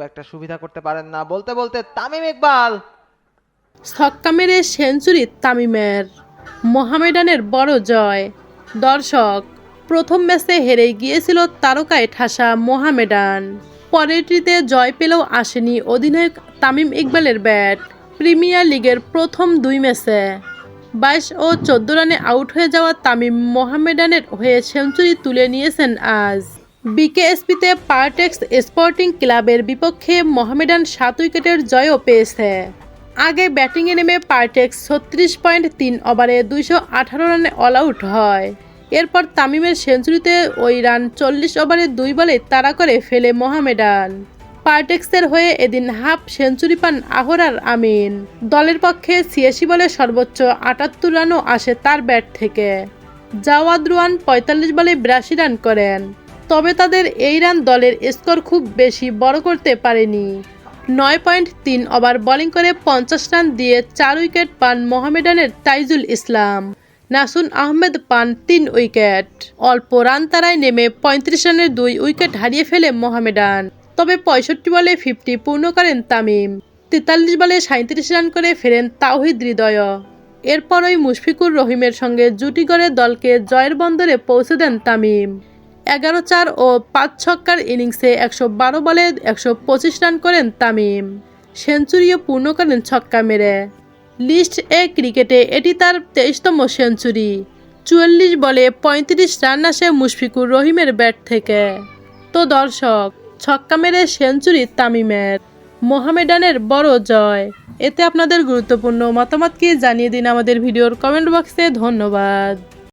একটা সুবিধা করতে পারেন না। বলতে বলতে তামিম ইকবাল। ছক্কা মেরে সেঞ্চুরি তামিমের। মোহামেডানের বড় জয়। দর্শক, প্রথম ম্যাচে হেরে গিয়েছিল তারকায় ঠাসা মোহামেডান। পরেরটিতে জয় পেলেও আসেনি অধিনায়ক তামিম ইকবালের ব্যাট। প্রিমিয়ার লিগের প্রথম দুই ম্যাচে বাইশ ও চোদ্দ রানে আউট হয়ে যাওয়া তামিম মোহামেডানের হয়ে সেঞ্চুরি তুলে নিয়েছেন আজ। বিকেএসপিতে পার্টেক্স স্পোর্টিং ক্লাবের বিপক্ষে মোহামেডান সাত উইকেটের জয়ও পেয়েছে। আগে ব্যাটিংয়ে নেমে পার্টেক্স ছত্রিশ পয়েন্ট তিন ওভারে দুইশো আঠারো রানে অল আউট হয়। এরপর তামিমের সেঞ্চুরিতে ওই রান চল্লিশ ওভারে দুই বলে তাড়া করে ফেলে মোহামেডান। পার্টেক্সের হয়ে এদিন হাফ সেঞ্চুরি পান আহরার আমিন। দলের পক্ষে ছিয়াশি বলে সর্বোচ্চ আটাত্তর রানও আসে তার ব্যাট থেকে। জাওয়াদ রুয়ান পঁয়তাল্লিশ বলে বিরাশি রান করেন। তবে তাদের এই রান দলের স্কোর খুব বেশি বড় করতে পারেনি। নয় পয়েন্ট তিন ওভার বোলিং করে পঞ্চাশ রান দিয়ে চার উইকেট পান মোহামেডানের তাইজুল ইসলাম। নাসুন আহমেদ পান তিন উইকেট। অল্প রান তারায় নেমে পঁয়ত্রিশ রানের দুই উইকেট হারিয়ে ফেলে মোহামেডান। তবে পঁয়ষট্টি বলে ফিফটি পূর্ণ করেন তামিম। তেতাল্লিশ বলে সাঁত্রিশ রান করে ফেরেন তাওহিদ হৃদয়। এরপরই মুশফিকুর রহিমের সঙ্গে জুটি করে দলকে জয়ের বন্দরে পৌঁছে দেন তামিম। এগারো চার ও পাঁচ ছক্কার ইনিংসে একশো বারো বলে একশো পঁচিশ রান করেন তামিম। সেঞ্চুরিও পূর্ণ করেন ছক্কা মেরে। লিস্ট এ ক্রিকেটে এটি তার তেইশতম সেঞ্চুরি। চুয়াল্লিশ বলে পঁয়ত্রিশ রান আসে মুশফিকুর রহিমের ব্যাট থেকে। তো দর্শক, ছক্কা মেরে সেঞ্চুরি তামিমের। মোহামেডানের বড় জয়। এতে আপনাদের গুরুত্বপূর্ণ মতামত কি জানিয়ে দিন আমাদের ভিডিওর কমেন্ট বক্সে। ধন্যবাদ।